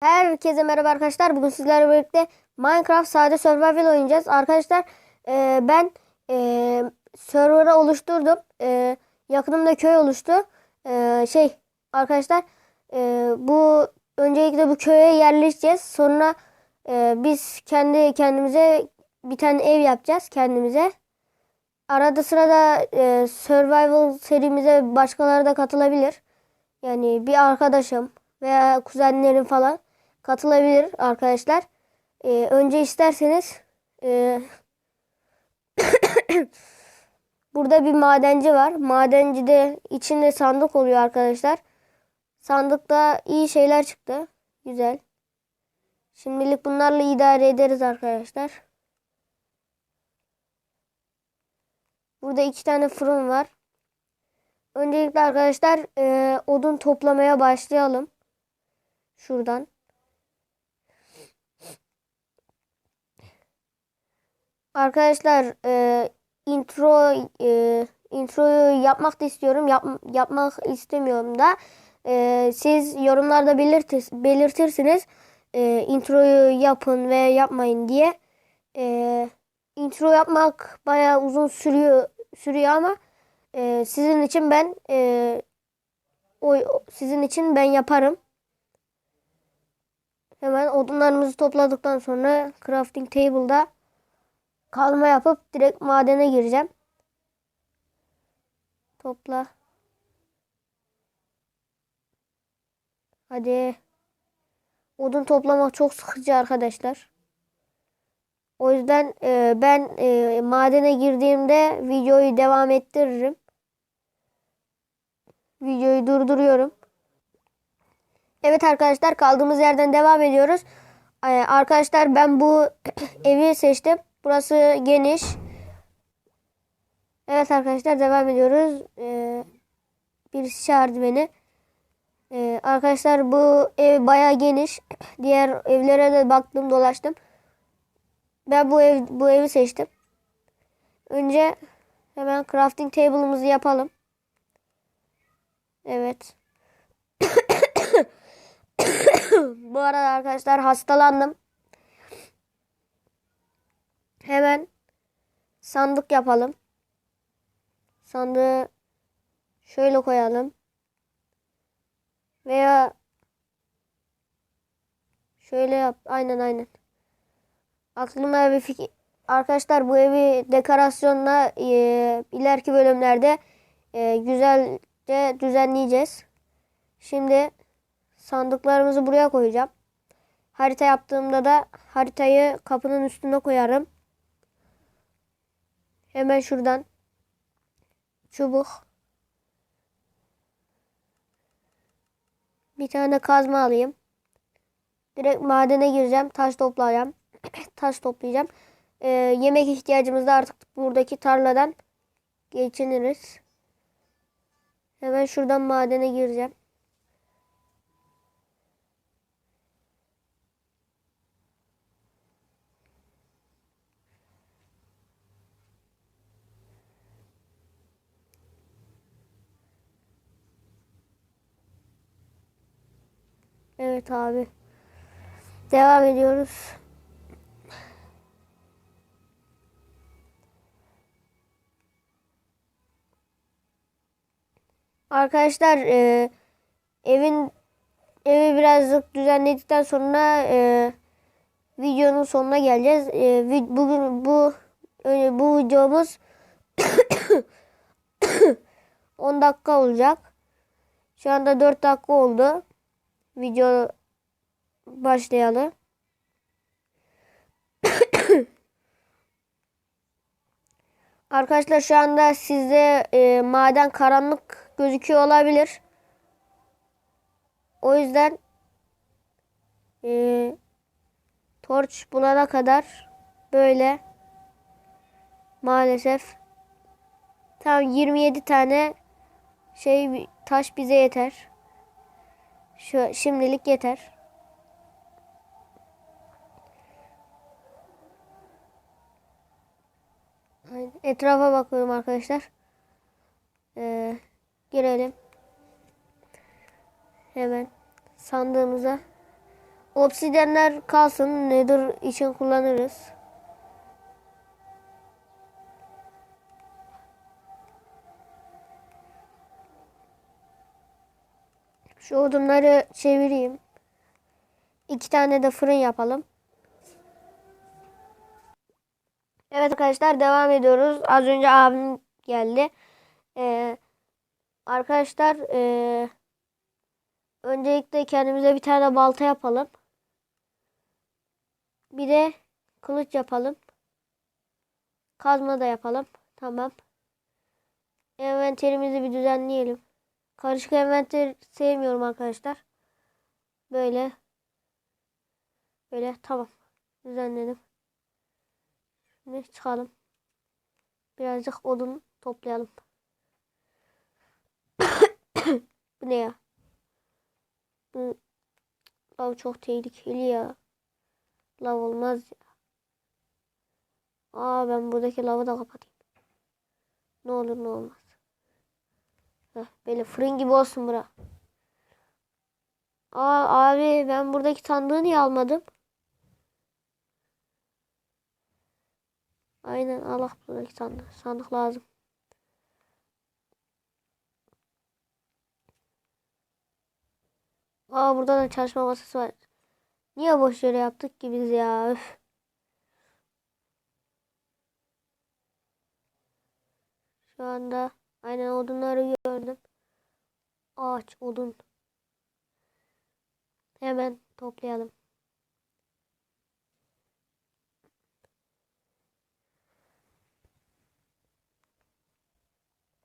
Herkese merhaba arkadaşlar. Bugün sizlerle birlikte Minecraft sade survival oynayacağız. Arkadaşlar e, ben e, server'ı oluşturdum. E, yakınımda köy oluştu. E, şey arkadaşlar e, bu öncelikle bu köye yerleşeceğiz. Sonra e, biz kendi kendimize bir tane ev yapacağız kendimize. Arada sırada e, survival serimize başkaları da katılabilir. Yani bir arkadaşım veya kuzenlerim falan katılabilir arkadaşlar. Ee, önce isterseniz e, burada bir madenci var. Madencide içinde sandık oluyor arkadaşlar. Sandıkta iyi şeyler çıktı. Güzel. Şimdilik bunlarla idare ederiz arkadaşlar. Burada iki tane fırın var. Öncelikle arkadaşlar e, odun toplamaya başlayalım. Şuradan. Arkadaşlar e, intro e, introyu yapmak da istiyorum. Yap, yapmak istemiyorum da. E, siz yorumlarda belirtir, belirtirsiniz. E, introyu yapın ve yapmayın diye. E, intro yapmak bayağı uzun sürüyor sürüyor ama e, sizin için ben e, o sizin için ben yaparım. Hemen odunlarımızı topladıktan sonra crafting table'da kazma yapıp direkt madene gireceğim. Topla. Hadi. Odun toplamak çok sıkıcı arkadaşlar. O yüzden e, ben e, madene girdiğimde videoyu devam ettiririm. Videoyu durduruyorum. Evet arkadaşlar kaldığımız yerden devam ediyoruz. Ee, arkadaşlar ben bu evi seçtim. Burası geniş. Evet arkadaşlar devam ediyoruz. Ee, birisi çağırdı beni. Ee, arkadaşlar bu ev baya geniş. Diğer evlere de baktım dolaştım. Ben bu ev bu evi seçtim. Önce hemen crafting table'ımızı yapalım. Evet. Bu arada arkadaşlar hastalandım. Hemen sandık yapalım. Sandığı şöyle koyalım. Veya şöyle yap. Aynen aynen. Aklıma bir fikir. Arkadaşlar bu evi dekorasyonla e, ileriki bölümlerde e, güzelce düzenleyeceğiz. Şimdi sandıklarımızı buraya koyacağım. Harita yaptığımda da haritayı kapının üstüne koyarım. Hemen şuradan çubuk bir tane kazma alayım. Direkt madene gireceğim. Taş toplayacağım. taş toplayacağım. Ee, yemek ihtiyacımızda artık buradaki tarladan geçiniriz. Hemen şuradan madene gireceğim. Evet abi. Devam ediyoruz. Arkadaşlar e, evin evi birazcık düzenledikten sonra e, videonun sonuna geleceğiz. E, bugün bu bu videomuz 10 dakika olacak. Şu anda 4 dakika oldu. Video başlayalı. Arkadaşlar şu anda sizde e, maden karanlık gözüküyor olabilir. O yüzden e, torç bulana kadar böyle maalesef tam 27 tane şey taş bize yeter. Şu şimdilik yeter. Etrafa bakıyorum arkadaşlar. Ee, girelim. Hemen sandığımıza Obsidyenler kalsın. Nether için kullanırız. Şu odunları çevireyim. İki tane de fırın yapalım. Evet arkadaşlar devam ediyoruz. Az önce abim geldi. Ee, arkadaşlar ee, öncelikle kendimize bir tane balta yapalım. Bir de kılıç yapalım. Kazma da yapalım. Tamam. Envanterimizi bir düzenleyelim. Karışık envanter sevmiyorum arkadaşlar. Böyle. Böyle tamam. Düzenledim. Şimdi çıkalım. Birazcık odun toplayalım. Bu ne ya? Bu lav çok tehlikeli ya. Lav olmaz ya. Aa ben buradaki lavı da kapatayım. Ne olur ne olmaz. Böyle fırın gibi olsun bura. Aa abi ben buradaki sandığı niye almadım? Aynen Allah buradaki sandık. Sandık lazım. Aa burada da çalışma masası var. Niye boş yere yaptık ki biz ya? Üf. Şu anda aynen odunları gördüm. Ağaç, odun. Hemen toplayalım.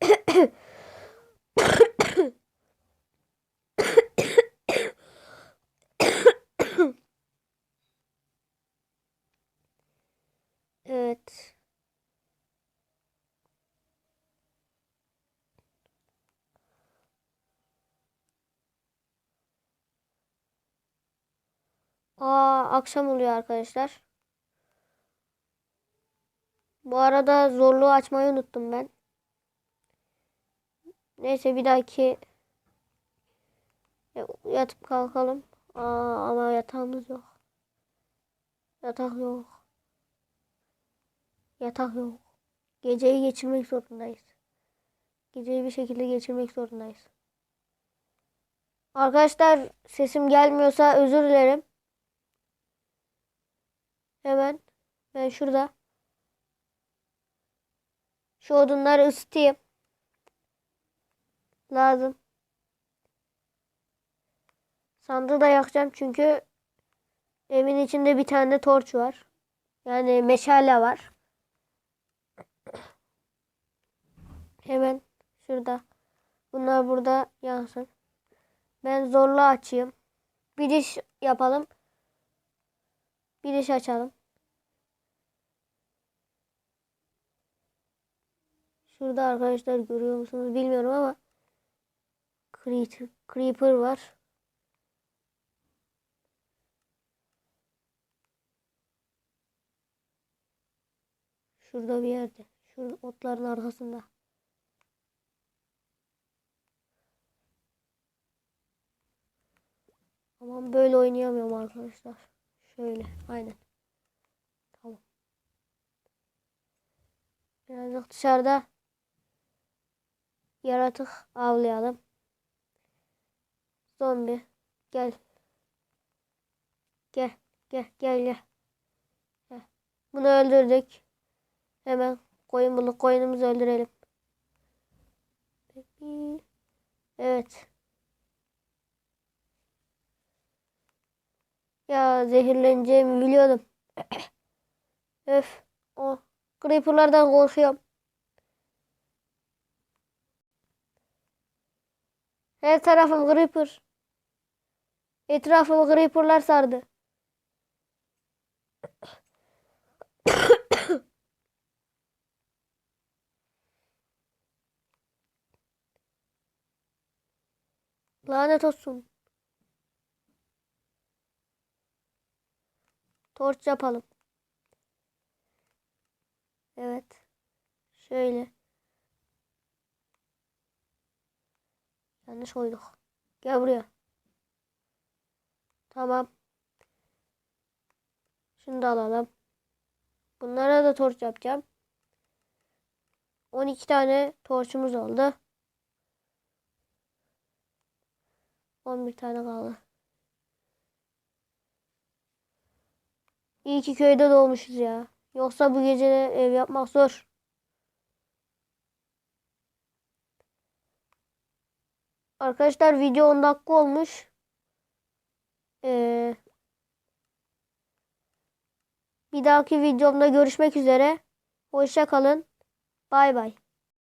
Aa, akşam oluyor arkadaşlar. Bu arada zorluğu açmayı unuttum ben. Neyse bir dahaki yatıp kalkalım. Aa, ama yatağımız yok. Yatak yok. Yatak yok. Geceyi geçirmek zorundayız. Geceyi bir şekilde geçirmek zorundayız. Arkadaşlar sesim gelmiyorsa özür dilerim. Hemen ben şurada şu odunları ısıtayım. Lazım. Sandığı da yakacağım çünkü evin içinde bir tane de torç var. Yani meşale var. Hemen şurada. Bunlar burada yansın. Ben zorlu açayım. Bir diş yapalım. Bir diş açalım. Şurada arkadaşlar görüyor musunuz bilmiyorum ama Creeper var. Şurada bir yerde. Şu otların arkasında. Ama böyle oynayamıyorum arkadaşlar. Şöyle. Aynen. Tamam. Birazcık dışarıda yaratık avlayalım. Zombi. Gel. Gel. Gel. Gel. Gel. Bunu öldürdük. Hemen koyun bulup koyunumuzu öldürelim. Evet. Ya zehirleneceğimi biliyordum. Öf. O creeperlardan korkuyorum. Her tarafım creeper. Etrafımı creeperlar sardı. Lanet olsun. Torç yapalım. Evet. Şöyle. Yanlış koyduk. Gel buraya. Tamam. Şunu da alalım. Bunlara da torç yapacağım. 12 tane torçumuz oldu. 11 tane kaldı. İyi ki köyde doğmuşuz ya. Yoksa bu gece ev yapmak zor. Arkadaşlar video 10 dakika olmuş. Ee, bir dahaki videomda görüşmek üzere. Hoşça kalın. Bay bay.